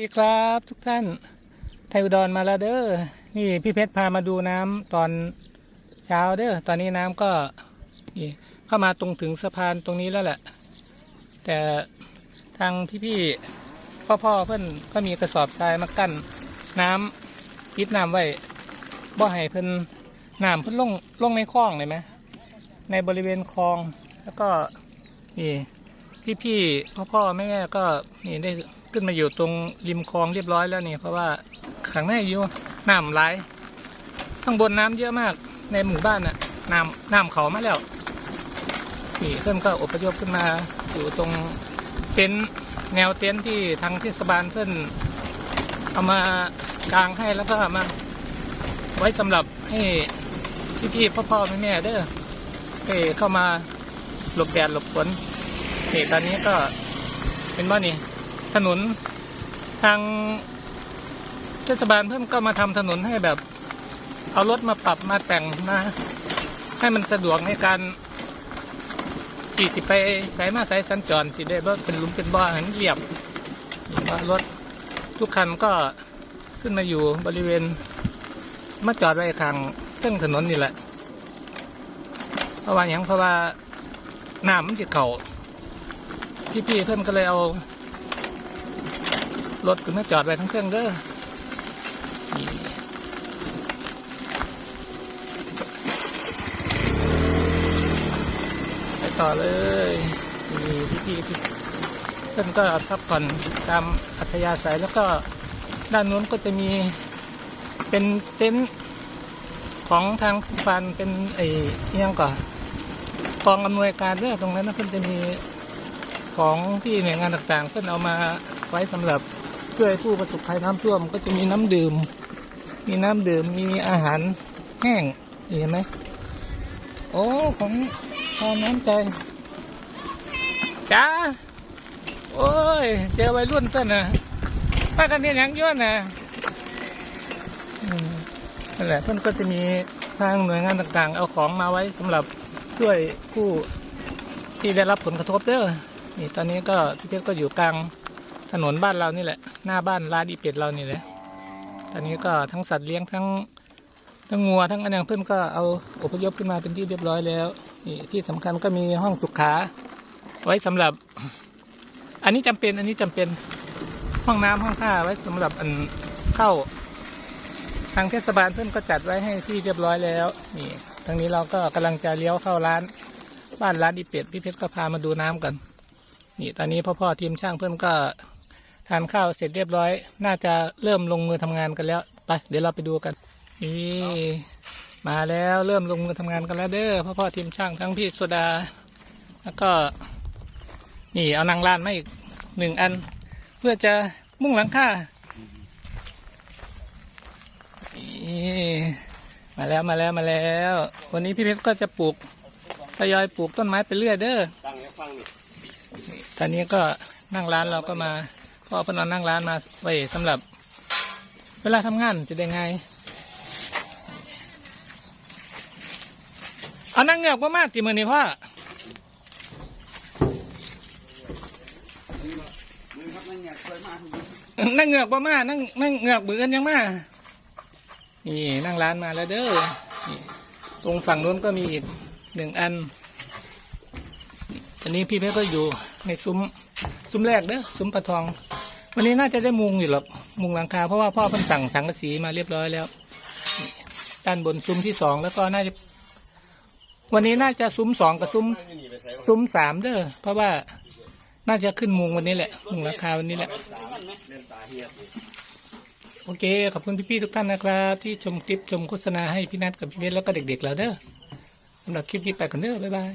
สวัสดีครับทุกท่านไทยอุดรมาแล้วเด้อนี่พี่เพชรพามาดูน้ำตอนเช้าเด้อตอนนี้น้ำก็นี่เข้ามาตรงถึงสะพานตรงนี้แล้วแหละ แต่ทางพี่ๆพ่อๆเพื่อนก็มีกระสอบทรายมากั้นน้ำปิดน้ำไว้บ่ให้เพิ่นน้ำเพิ่นลงลงในคลองเลยไหมในบริเวณคลองแล้วก็นี่ พี่ๆพ่อๆแม่ๆก็นี่ได้ขึ้นมาอยู่ตรงริมคลองเรียบร้อยแล้วนี่ เพราะว่าขังในอยู่น้ำไหลข้างบนน้ำเยอะมากในหมู่บ้านน่ะน้ำน้ำเขามาแล้วนี่เพื่อนก็อพยพขึ้นมาอยู่ตรงเต็นท์แนวเต็นท์ที่ทางเทศบาลเพื่อนเอามากางให้แล้วก็มาไว้สำหรับให้พี่ๆพ่อๆแม่ๆเด้อให้เข้ามาหลบแดดหลบฝน นี่ตอนนี้ก็เป็นว่านี่ ถนนทางเทศบาลเพิ่มก็มาทำถนนให้แบบ เอารถมาปรับมาแต่งมาให้มันสะดวกในการขี่สิไปสายมาสายสัญจรสิได้บ่เป็นลุมเป็นบ่อหันเรียบรถทุกคันก็ขึ้นมาอยู่บริเวณมาจอดไว้ข้างเส้นถนนนี่แหละเพราะว่าอย่างเพราะว่าน้ำมันจะเข่า พี่ๆเพื่อนก็เลยเอารถขึ้นมาจอดไว้ทั้งเครื่องเด้อไปต่อเลยนี่พี่พี่เพื่อนก็พักผ่อนตามอัธยาศัยแล้วก็ด้านนู้นก็จะมีเป็นเต็นท์ของทางสปันเป็นไอ้ยังก่อนกองอำนวยการเรื่องตรงนั้นนะเพื่อนจะมี ของที่หน่วยงานต่างๆเพื่นเอามาไว้สำหรับช่วยผู้ประสบภัยน้ำท่วมก็จะมีน้ำดื่ม มีน้ำดื่มมีอาหารแห้งเห็นไหมโอ้ของทานน้ำใจจ้าโอ้ยเจอวัยรุ่นต้นนะป้ากันเนี่ยยังย้อนนะนั่นแหละเพื่อนก็จะมีทางหน่วยงานต่างๆ เอาของมาไว้สำหรับช่วยผู้ที่ได้รับผลกระทบเด้อ นี่ตอนนี้ก็พี่เพชรก็อยู่กลางถนนบ้านเรานี่แหละ หน้าบ้านร้านอีเป็ดเรานี่แหละ ตอนนี้ก็ทั้งสัตว์เลี้ยงทั้งทั้งงัวทั้งอันยังเพื่อนก็เอาอพยพขึ้นมาเป็นที่เรียบร้อยแล้วนี่ที่สำคัญก็มีห้องสุขา ไว้สำหรับ อันนี้จำเป็นอันนี้จำเป็นห้องน้ำห้องท่าไว้สำหรับอันเข้า ทางเทศบาลเพื่อนก็จัดไว้ให้ที่เรียบร้อยแล้วนี่ทางนี้เราก็กำลังจะเลี้ยวเข้าร้าน บ้านร้านอีเป็ดพี่เพชรก็พามาดูน้ำกัน นี่ตอนนี้พ่อพ่อทีมช่างเพื่อนก็ทานข้าวเสร็จเรียบร้อย น่าจะเริ่มลงมือทำงานกันแล้วไปเดี๋ยวเราไปดูกันนี่มาแล้วเริ่มลงมือทำงานกันแล้วเด้อพ่อพ่อทีมช่างทั้งพี่โซดา แล้วก็ นี่เอานางลานมาอีกหนึ่งอัน เพื่อจะมุ่งหลังคานี่มาแล้วมาแล้วมาแล้ว วันนี้พี่เพชรก็จะปลูกทยอยปลูกต้นไม้ไปเรื่อยเด้อ ตอนนี้ก็นั่งร้านเราก็มาพ่อพนอานั่งร้านมาไว้สำหรับ เวลาทำงานจะได้ไงเอานั่งเงือกว่ามาตีมือนี่พ่อมือครับนั่นเนี่ยเคยมาทุกนั่งเงือกว่ามานั่งนั่งเงือกบือนยังมา นี่นั่งร้านมาแล้วเด้อตรงฝั่งนู้นก็มีอีกหนึ่งอันอันนี้พี่เพชรก็อยู่ ในซุ้มซุ้มแรกเด้อซุ้มปลาทอง วันนี้น่าจะได้มุงอยู่หรอกมุงหลังคาเพราะว่าพ่อเพิ่นสั่งสังกะสีมาเรียบร้อยแล้วด้านบนซุ้มที่สองแล้วก็น่าจะ วันนี้น่าจะซุ้มสองกับซุ้มซุ้มสามเด้อเพราะว่าน่าจะขึ้นมุงวันนี้แหละ มุงราคาวันนี้แหละ โอเค ขอบคุณพี่ๆทุกท่านนะครับ ที่ชมคลิปชมโฆษณาให้พี่นัทกับพี่เพชรแล้วก็เด็กๆเราเด้อสำหรับคลิปนี้ไปกันเด้อบ๊ายบาย